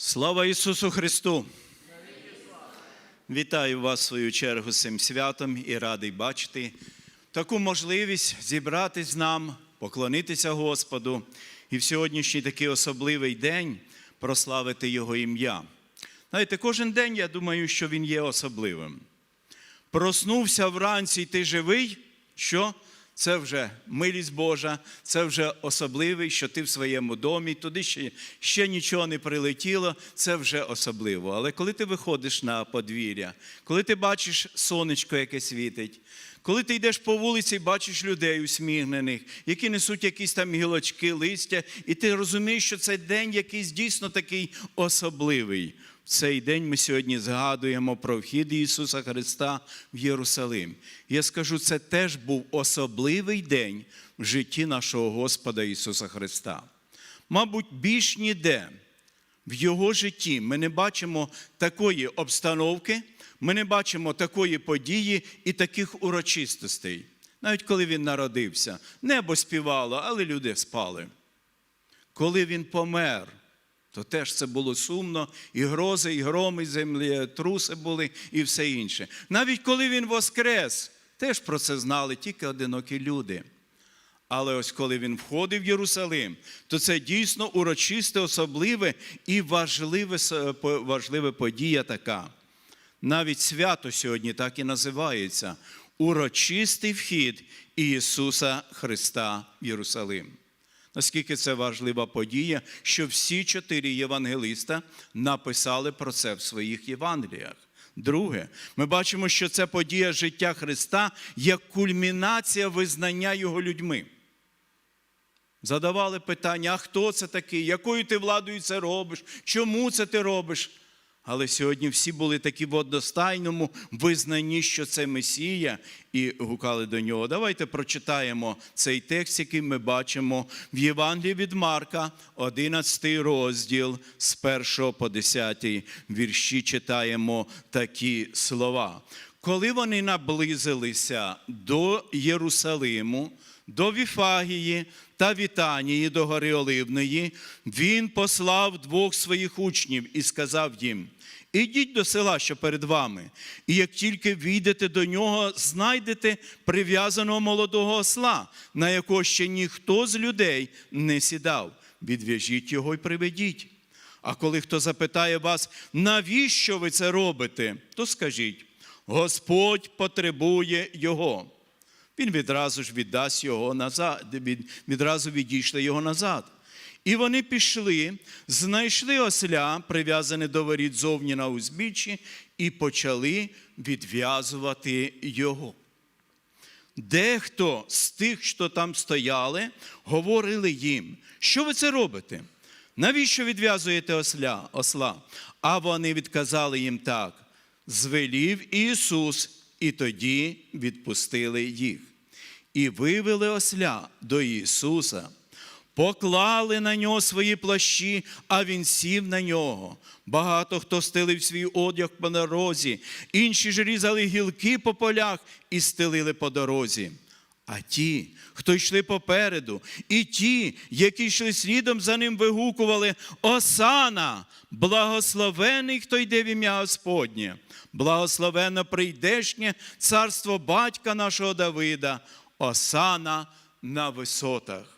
Слава Ісусу Христу! Вітаю вас в свою чергу з цим святом і радий бачити таку можливість зібратись нам, поклонитися Господу і в сьогоднішній такий особливий день прославити Його ім'я. Знаєте, кожен день я думаю, що він є особливим. Проснувся вранці, і ти живий, що? Це вже милість Божа, це вже особливий, що ти в своєму домі, туди ще, ще нічого не прилетіло, це вже особливо. Але коли ти виходиш на подвір'я, коли ти бачиш сонечко, яке світить, коли ти йдеш по вулиці і бачиш людей усміхнених, які несуть якісь там гілочки, листя, і ти розумієш, що цей день якийсь дійсно такий особливий. Цей день ми сьогодні згадуємо про вхід Ісуса Христа в Єрусалим. Я скажу, це теж був особливий день в житті нашого Господа Ісуса Христа. Мабуть, більш ніде в Його житті ми не бачимо такої обстановки, ми не бачимо такої події і таких урочистостей. Навіть коли він народився, небо співало, але люди спали. Коли він помер, то теж це було сумно, і грози, і громи, і землетруси були, і все інше. Навіть коли він воскрес, теж про це знали тільки одинокі люди. Але ось коли він входив в Єрусалим, то це дійсно урочисте, особливе і важливе, важлива подія така. Навіть свято сьогодні так і називається урочистий вхід Ісуса Христа в Єрусалим. Наскільки це важлива подія, що всі чотири євангелиста написали про це в своїх Євангеліях. Друге, ми бачимо, що це подія життя Христа як кульмінація визнання Його людьми. Задавали питання, а хто це такий, якою ти владою це робиш, чому це ти робиш? Але сьогодні всі були такі в одностайному визнанні, що це Месія, і гукали до нього. Давайте прочитаємо цей текст, який ми бачимо в Євангелії від Марка, 11 розділ з 1 по 10 вірші читаємо такі слова. Коли вони наблизилися до Єрусалиму, до Віфагії та Вітанії до гори Оливної, він послав двох своїх учнів і сказав їм: Ідіть до села, що перед вами, і як тільки війдете до нього, знайдете прив'язаного молодого осла, на якого ще ніхто з людей не сідав. Відв'яжіть його і приведіть. А коли хто запитає вас, навіщо ви це робите, то скажіть: Господь потребує його. Він відразу ж віддасть його назад, відразу відійшли його назад. І вони пішли, знайшли осля, прив'язане до воріт зовні на узбіччі, і почали відв'язувати його. Дехто з тих, що там стояли, говорили їм, що ви це робите? Навіщо відв'язуєте осля, осла? А вони відказали їм так: звелів Ісус, і тоді відпустили їх. І вивели осля до Ісуса, поклали на нього свої плащі, а Він сів на нього. Багато хто стелив свій одяг по дорозі, інші ж різали гілки по полях і стелили по дорозі. А ті, хто йшли попереду, і ті, які йшли слідом за ним, вигукували Осана, благословений, хто йде в ім'я Господнє, благословенно прийдешнє царство батька нашого Давида, Осана на висотах.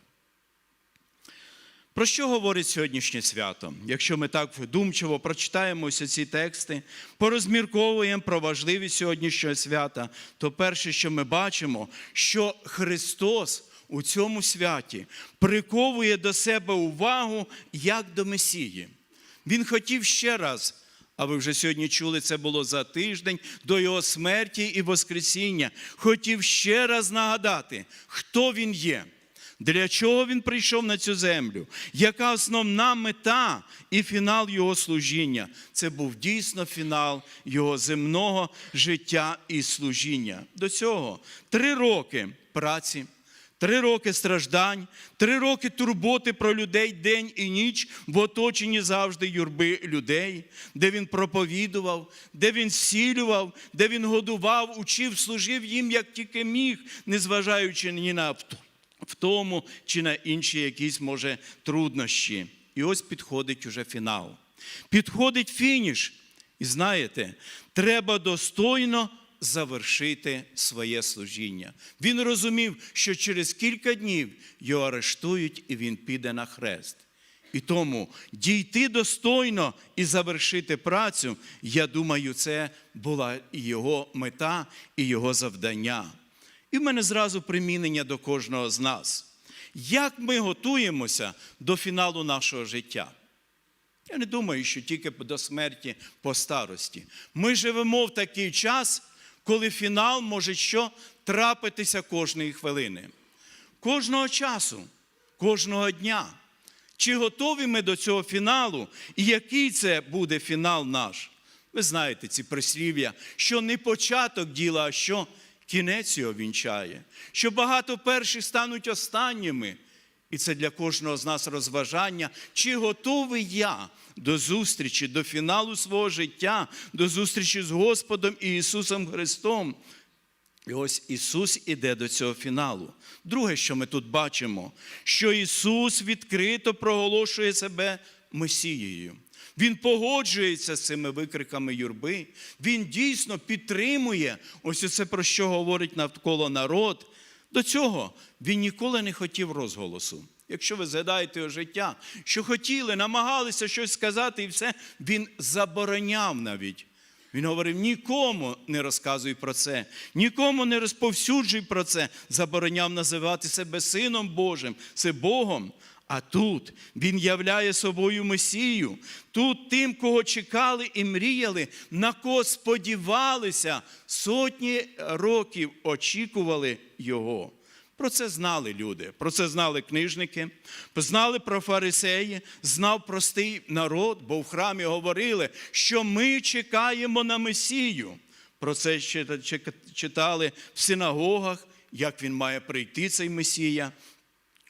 Про що говорить сьогоднішнє свято? Якщо ми так вдумчиво прочитаємо ось ці тексти, порозмірковуємо про важливість сьогоднішнього свята, то перше, що ми бачимо, що Христос у цьому святі приковує до себе увагу як до Месії. Він хотів ще раз. А ви вже сьогодні чули, це було за тиждень до його смерті і Воскресіння. Хотів ще раз нагадати, хто він є. Для чого він прийшов на цю землю? Яка основна мета і фінал його служіння? Це був дійсно фінал його земного життя і служіння. До цього три роки праці, три роки страждань, три роки турботи про людей день і ніч в оточенні завжди юрби людей, де він проповідував, де він сілював, де він годував, учив, служив їм, як тільки міг, незважаючи ні на авто в тому чи на інші якісь, може, труднощі. І ось підходить уже фінал. Підходить фініш. І знаєте, треба достойно завершити своє служіння. Він розумів, що через кілька днів його арештують і він піде на хрест. І тому дійти достойно і завершити працю, я думаю, це була його мета, і його завдання. І в мене зразу примінення до кожного з нас. Як ми готуємося до фіналу нашого життя? Я не думаю, що тільки до смерті по старості. Ми живемо в такий час, коли фінал може що трапитися кожної хвилини. Кожного часу, кожного дня. Чи готові ми до цього фіналу? І який це буде фінал наш? Ви знаєте ці прислів'я, що не початок діла, а що кінець його вінчає, що багато перших стануть останніми. І це для кожного з нас розважання, чи готовий я до зустрічі, до фіналу свого життя, до зустрічі з Господом і Ісусом Христом. І ось Ісус іде до цього фіналу. Друге, що ми тут бачимо, що Ісус відкрито проголошує себе Месією. Він погоджується з цими викриками юрби. Він дійсно підтримує ось це, про що говорить навколо народ. До цього він ніколи не хотів розголосу. Якщо ви згадаєте його життя, що хотіли, намагалися щось сказати, і все, він забороняв навіть. Він говорив: нікому не розказуй про це, нікому не розповсюджуй про це, забороняв називати себе Сином Божим, це Богом. А тут він являє собою Месію. Тут тим, кого чекали і мріяли, на кого сподівалися, сотні років очікували його. Про це знали люди, про це знали книжники, знали про фарисеї, знав простий народ, бо в храмі говорили, що ми чекаємо на Месію. Про це читали в синагогах, як він має прийти, цей Месія.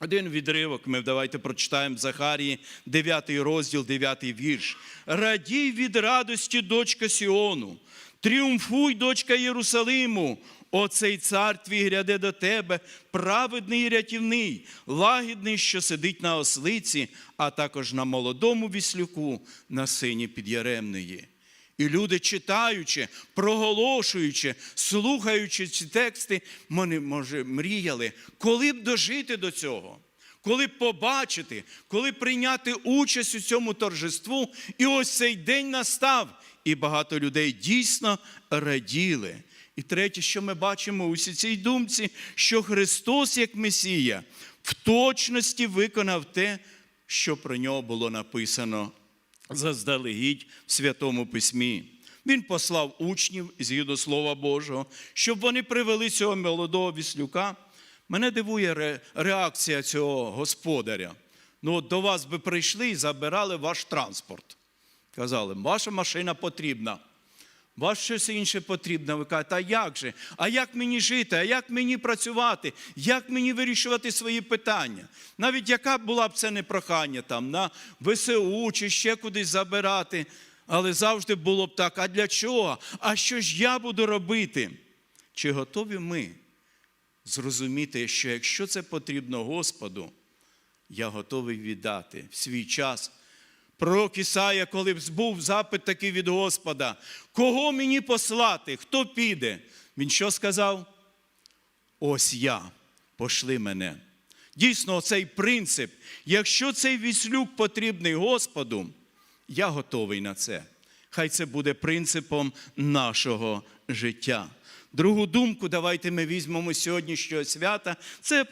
Один відривок ми давайте прочитаємо Захарії, 9 розділ, 9 вірш. Радій від радості, дочка Сіону, тріумфуй, дочка Єрусалиму. Оцей цар твій гряде до тебе, праведний і рятівний, лагідний, що сидить на ослиці, а також на молодому віслюку, на сині підяремної. І люди, читаючи, проголошуючи, слухаючи ці тексти, вони, може, мріяли, коли б дожити до цього, коли б побачити, коли б прийняти участь у цьому торжеству. І ось цей день настав, і багато людей дійсно раділи. І третє, що ми бачимо у цій думці, що Христос, як Месія, в точності виконав те, що про нього було написано заздалегідь в Святому Письмі. Він послав учнів згідно Слова Божого, щоб вони привели цього молодого віслюка. Мене дивує реакція цього господаря. Ну, от до вас би прийшли і забирали ваш транспорт. Казали, ваша машина потрібна. Вас щось інше потрібно. Ви кажете, а як же? А як мені жити? А як мені працювати? Як мені вирішувати свої питання? Навіть яка була б це не прохання там на ВСУ чи ще кудись забирати. Але завжди було б так: а для чого? А що ж я буду робити? Чи готові ми зрозуміти, що якщо це потрібно Господу, я готовий віддати в свій час? Пророк Ісая, коли був запит такий від Господа, кого мені послати, хто піде? Він що сказав? Ось я, пошли мене. Дійсно, цей принцип, якщо цей віслюк потрібний Господу, я готовий на це. Хай це буде принципом нашого життя. Другу думку, давайте ми візьмемо сьогоднішнього свята, це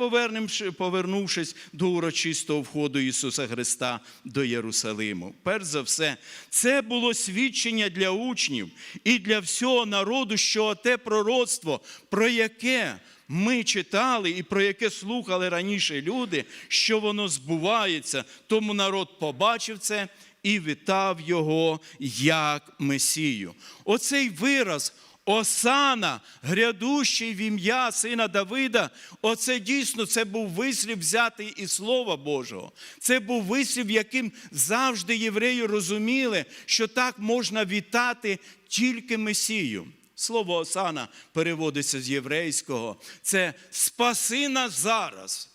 повернувшись до урочистого входу Ісуса Христа до Єрусалиму. Перш за все, це було свідчення для учнів і для всього народу, що те пророцтво, про яке ми читали і про яке слухали раніше люди, що воно збувається, тому народ побачив це і вітав його як Месію. Оцей вираз. Осана, грядущий в ім'я сина Давида, оце дійсно це був вислів взятий із Слова Божого. Це був вислів, яким завжди євреї розуміли, що так можна вітати тільки Месію. Слово Осана переводиться з єврейського. Це спаси нас зараз.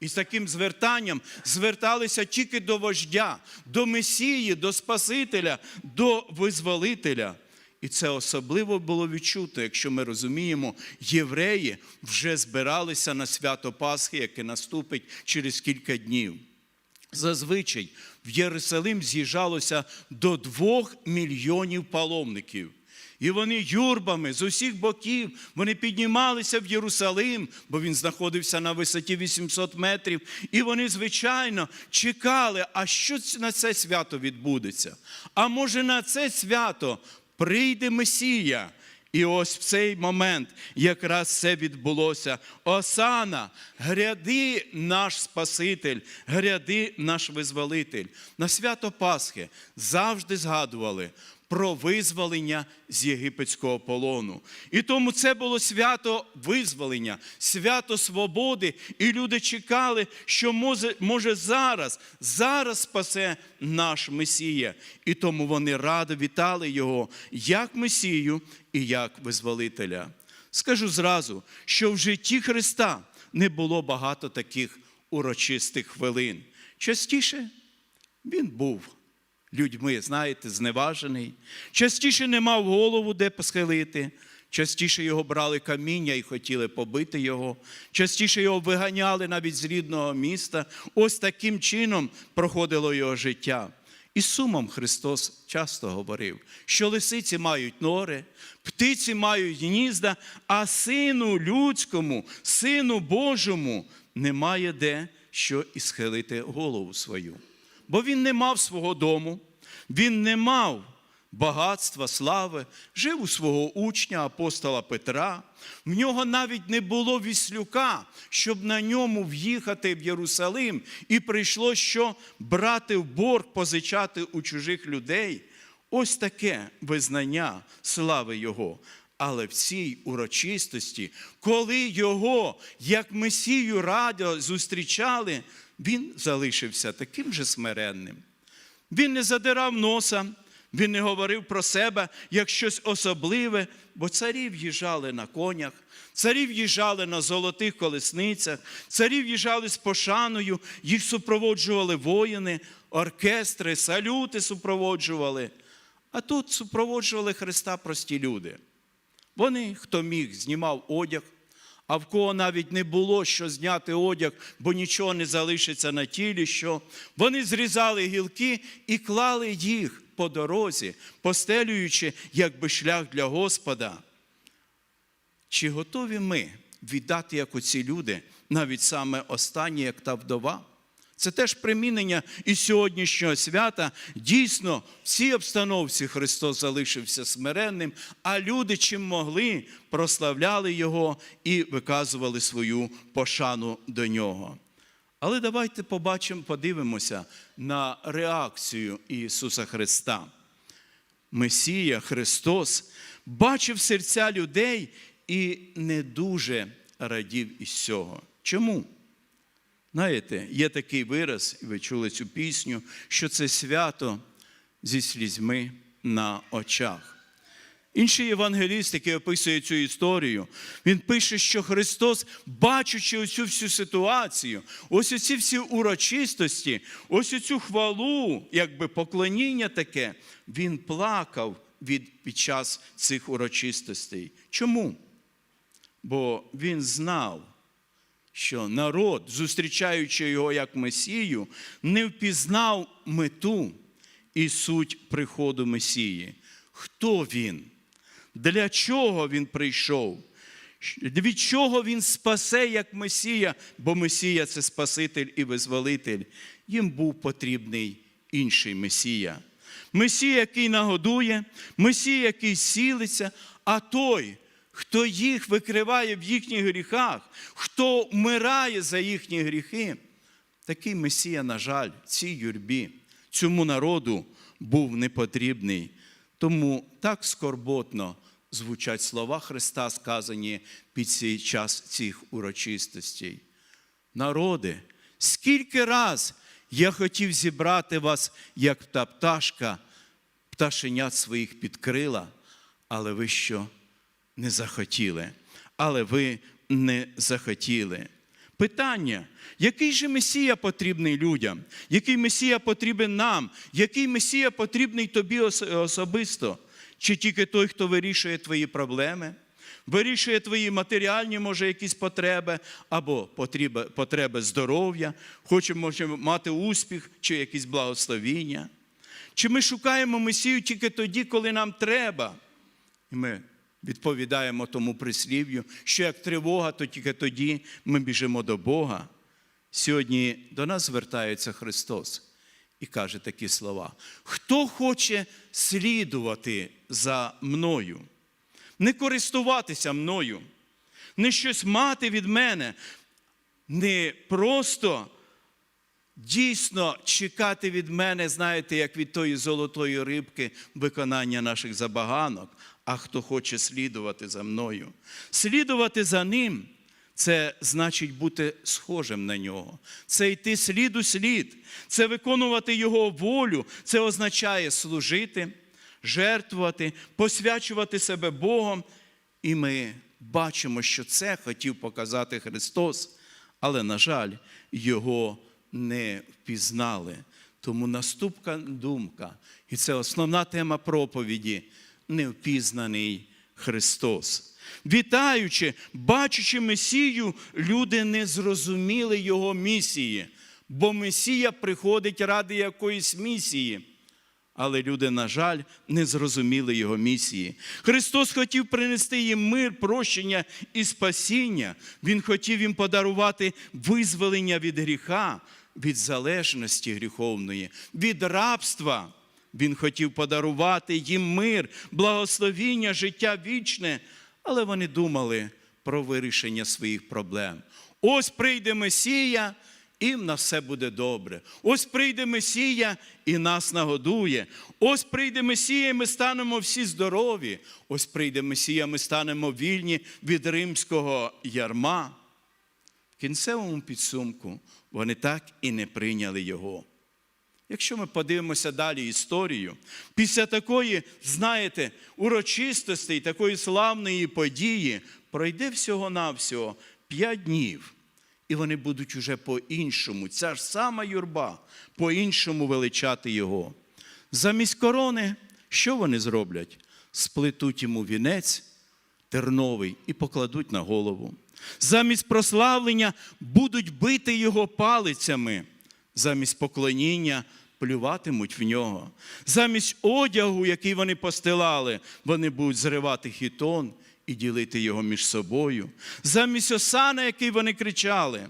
І з таким звертанням зверталися тільки до вождя, до Месії, до Спасителя, до визволителя. І це особливо було відчуто, якщо ми розуміємо, євреї вже збиралися на свято Пасхи, яке наступить через кілька днів. Зазвичай в Єрусалим з'їжджалося до двох мільйонів паломників. І вони юрбами з усіх боків вони піднімалися в Єрусалим, бо він знаходився на висоті 800 метрів. І вони, звичайно, чекали, а що на це свято відбудеться? А може на це свято прийде Месія? І ось в цей момент якраз це відбулося. Осана, гряди наш Спаситель, гряди наш визволитель. На свято Пасхи завжди згадували про визволення з єгипетського полону. І тому це було свято визволення, свято свободи. І люди чекали, що може, може зараз, зараз спасе наш Месія. І тому вони радо вітали його як Месію і як визволителя. Скажу зразу, що в житті Христа не було багато таких урочистих хвилин. Частіше він був людьми, знаєте, зневажений, частіше не мав голову де посхилити, частіше його брали каміння і хотіли побити його, частіше його виганяли навіть з рідного міста. Ось таким чином проходило його життя. І сумом Христос часто говорив, що лисиці мають нори, птиці мають гнізда, а сину людському, сину Божому немає де що і схилити голову свою. Бо він не мав свого дому, він не мав багатства, слави, жив у свого учня, апостола Петра. В нього навіть не було віслюка, щоб на ньому в'їхати в Єрусалим, і прийшло що брати в борг, позичати у чужих людей. Ось таке визнання слави Його. Але в цій урочистості, коли його, як Месію радо зустрічали, він залишився таким же смиренним. Він не задирав носа, він не говорив про себе як щось особливе, бо царі в'їжджали на конях, царі в'їжджали на золотих колесницях, царі в'їжджали з пошаною, їх супроводжували воїни, оркестри, салюти супроводжували. А тут супроводжували Христа прості люди. Вони, хто міг, знімав одяг, а в кого навіть не було що зняти одяг, бо нічого не залишиться на тілі, що вони зрізали гілки і клали їх по дорозі, постелюючи якби шлях для Господа. Чи готові ми віддати, як оці люди, навіть саме останні, як та вдова? Це теж примінення і сьогоднішнього свята. Дійсно, в цій обстановці Христос залишився смиренним, а люди, чим могли, прославляли Його і виказували свою пошану до нього. Але давайте побачимо, подивимося на реакцію Ісуса Христа. Месія Христос бачив серця людей і не дуже радів із цього. Чому? Знаєте, є такий вираз, і ви чули цю пісню, що це свято зі слізьми на очах. Інший євангеліст, який описує цю історію, він пише, що Христос, бачучи оцю всю ситуацію, ось оці всі урочистості, ось оцю хвалу, якби поклоніння таке, він плакав від, під час цих урочистостей. Чому? Бо він знав, що народ, зустрічаючи його як Месію, не впізнав мету і суть приходу Месії. Хто він? Для чого він прийшов? Від чого він спасе як Месія, бо Месія це Спаситель і визволитель. Їм був потрібний інший Месія. Месія, який нагодує, Месія, який сілиться, а той, хто їх викриває в їхніх гріхах, хто вмирає за їхні гріхи, такий Месія, на жаль, цій юрбі, цьому народу був непотрібний. Тому так скорботно звучать слова Христа, сказані під цей час цих урочистостей. Народи, скільки раз я хотів зібрати вас, як та пташка, пташенят своїх підкрила, але ви що? Не захотіли. Але ви не захотіли. Питання, який же Месія потрібний людям, який Месія потрібен нам, який Месія потрібний тобі особисто? Чи тільки той, хто вирішує твої проблеми, вирішує твої матеріальні, може, якісь потреби, або потреби, потреби здоров'я, хоче, може мати успіх чи якісь благословіння? Чи ми шукаємо Месію тільки тоді, коли нам треба? І ми відповідаємо тому прислів'ю, що як тривога, то тільки тоді ми біжимо до Бога. Сьогодні до нас звертається Христос і каже такі слова: хто хоче слідувати за мною, не користуватися мною, не щось мати від мене, не просто дійсно чекати від мене, знаєте, як від тої золотої рибки виконання наших забаганок, а хто хоче слідувати за мною. Слідувати за ним це значить бути схожим на нього. Це йти слід у слід, це виконувати його волю, це означає служити, жертвувати, посвячувати себе Богом. І ми бачимо, що це хотів показати Христос, але, на жаль, його не впізнали. Тому наступна думка, і це основна тема проповіді невпізнаний Христос. Вітаючи, бачачи Месію, люди не зрозуміли Його місії, бо Месія приходить ради якоїсь місії. Але люди, на жаль, не зрозуміли його місії. Христос хотів принести їм мир, прощення і спасіння. Він хотів їм подарувати визволення від гріха, від залежності гріховної, від рабства. Він хотів подарувати їм мир, благословіння, життя вічне, але вони думали про вирішення своїх проблем. Ось прийде Месія, і на все буде добре. Ось прийде Месія і нас нагодує. Ось прийде Месія, і ми станемо всі здорові. Ось прийде Месія, ми станемо вільні від римського ярма. В кінцевому підсумку вони так і не прийняли його. Якщо ми подивимося далі історію, після такої, знаєте, урочистості, такої славної події пройде всього-навсього п'ять днів. І вони будуть уже по-іншому, ця ж сама юрба, по-іншому величати його. Замість корони, що вони зроблять? Сплетуть йому вінець терновий і покладуть на голову. Замість прославлення будуть бити його палицями, замість поклоніння плюватимуть в нього. Замість одягу, який вони постилали, вони будуть зривати хітон і ділити його між собою. Замість осана, який вони кричали,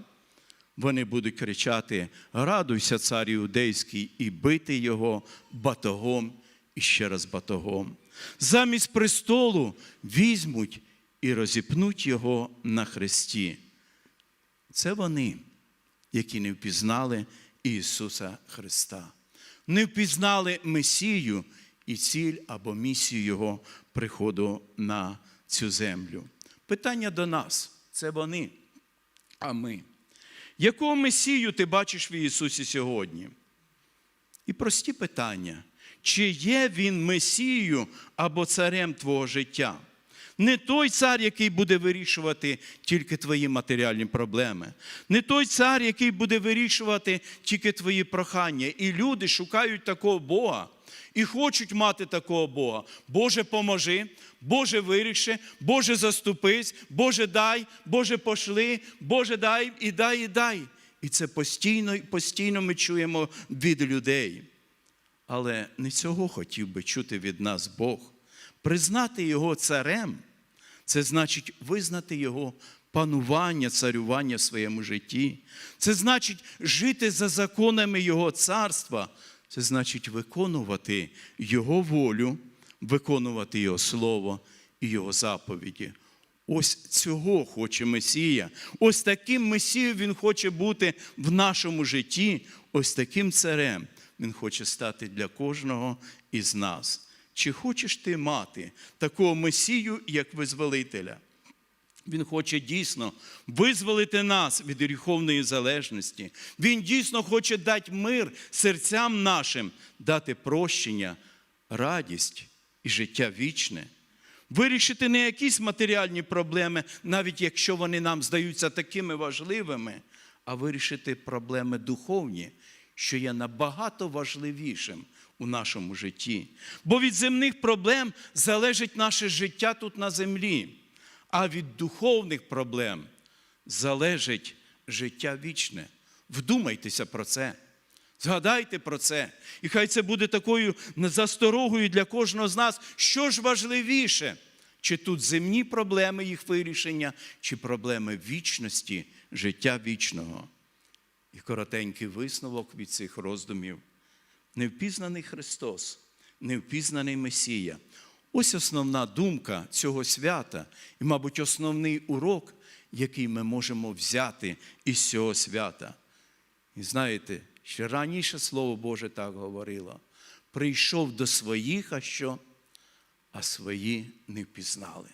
вони будуть кричати: Радуйся, цар іудейський, і бити його батогом і ще раз батогом. Замість престолу візьмуть і розіпнуть його на хресті. Це вони, які не впізнали Ісуса Христа, не впізнали Месію і ціль або місію Його приходу на цю землю. Питання до нас це вони, а ми. Якого Месію ти бачиш в Ісусі сьогодні? І прості питання. Чи є він Месією або царем твого життя? Не той цар, який буде вирішувати тільки твої матеріальні проблеми, не той цар, який буде вирішувати тільки твої прохання. І люди шукають такого Бога і хочуть мати такого Бога. Боже, поможи, Боже, виріши, Боже, заступись, Боже, дай, Боже, пошли, Боже, дай і дай, і дай. І це постійно, постійно ми чуємо від людей. Але не цього хотів би чути від нас Бог. Признати Його царем це значить визнати Його панування, царювання в своєму житті. Це значить жити за законами Його царства. Це значить виконувати Його волю, виконувати Його Слово і Його заповіді. Ось цього хоче Месія. Ось таким Месією Він хоче бути в нашому житті, ось таким царем Він хоче стати для кожного із нас. Чи хочеш ти мати такого Месію, як визволителя? Він хоче дійсно визволити нас від гріховної залежності. Він дійсно хоче дати мир серцям нашим, дати прощення, радість і життя вічне. вирішити не якісь матеріальні проблеми, навіть якщо вони нам здаються такими важливими, а вирішити проблеми духовні, що є набагато важливішим у нашому житті. Бо від земних проблем залежить наше життя тут на землі, а від духовних проблем залежить життя вічне. Вдумайтеся про це. Згадайте про це. І хай це буде такою засторогою для кожного з нас. Що ж важливіше? Чи тут земні проблеми їх вирішення, чи проблеми вічності, життя вічного? І коротенький висновок від цих роздумів. Невпізнаний Христос, невпізнаний Месія. Ось основна думка цього свята, і, мабуть, основний урок, який ми можемо взяти із цього свята. І знаєте, ще раніше Слово Боже так говорило. Прийшов до своїх, а що? А свої не впізнали.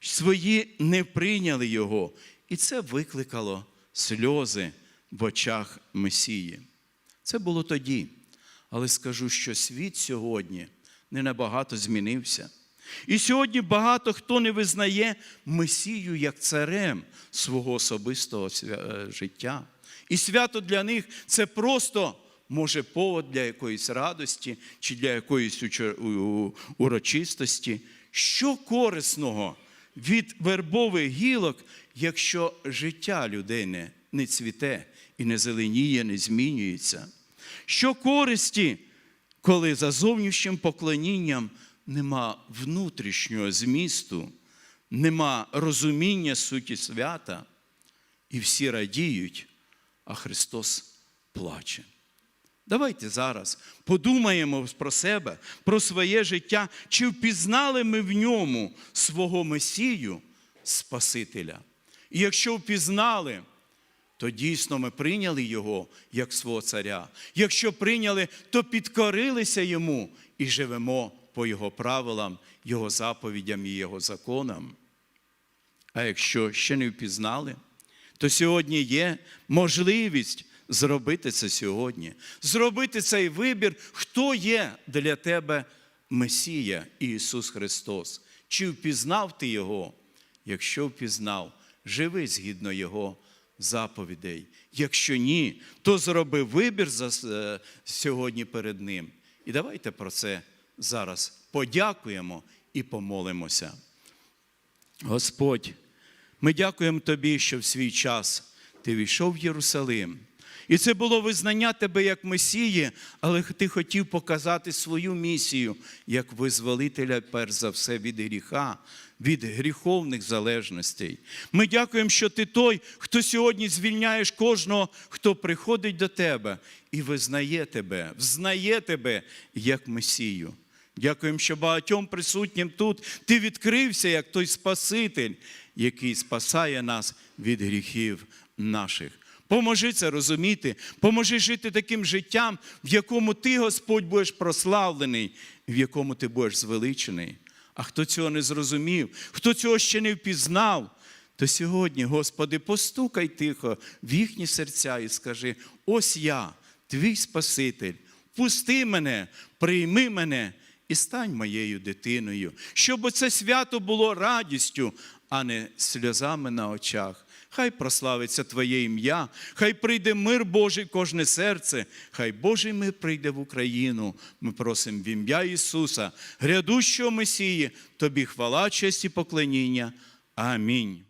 Свої не прийняли Його. І це викликало сльози в очах Месії. Це було тоді. Але скажу, що світ сьогодні не набагато змінився. І сьогодні багато хто не визнає Месію як царем свого особистого е, життя. І свято для них це просто може повод для якоїсь радості чи для якоїсь урочистості. Що корисного від вербових гілок, якщо життя людини не цвіте і не зеленіє, не змінюється? Що користі, коли за зовнішнім поклонінням нема внутрішнього змісту, нема розуміння суті свята, і всі радіють, а Христос плаче. Давайте зараз подумаємо про себе, про своє життя, чи впізнали ми в ньому свого Месію, Спасителя. І якщо впізнали, то дійсно ми прийняли Його як свого царя. Якщо прийняли, то підкорилися йому і живемо по Його правилам, Його заповідям і Його законам. А якщо ще не впізнали, то сьогодні є можливість зробити це сьогодні, зробити цей вибір, хто є для тебе Месія Ісус Христос. Чи впізнав ти Його? Якщо впізнав, живи згідно Його заповідей. Якщо ні, то зроби вибір за, е, сьогодні перед Ним. І давайте про це зараз подякуємо і помолимося. Господь, ми дякуємо Тобі, що в свій час Ти війшов в Єрусалим. І це було визнання Тебе як Месії, але Ти хотів показати свою місію як визволителя, перш за все, від гріха, від гріховних залежностей. Ми дякуємо, що Ти той, хто сьогодні звільняєш кожного, хто приходить до Тебе і визнає Тебе, взнає Тебе як Месію. Дякуємо, що багатьом присутнім тут ти відкрився як той Спаситель, який спасає нас від гріхів наших. Поможи це розуміти, поможи жити таким життям, в якому ти, Господь, будеш прославлений, в якому ти будеш звеличений. А хто цього не зрозумів, хто цього ще не впізнав, то сьогодні, Господи, постукай тихо в їхні серця і скажи: ось я, твій Спаситель, пусти мене, прийми мене і стань моєю дитиною, щоб це свято було радістю, а не сльозами на очах. Хай прославиться Твоє ім'я, хай прийде мир Божий в кожне серце, хай Божий мир прийде в Україну. Ми просимо в ім'я Ісуса, грядущого Месії, Тобі хвала, честь і поклоніння. Амінь.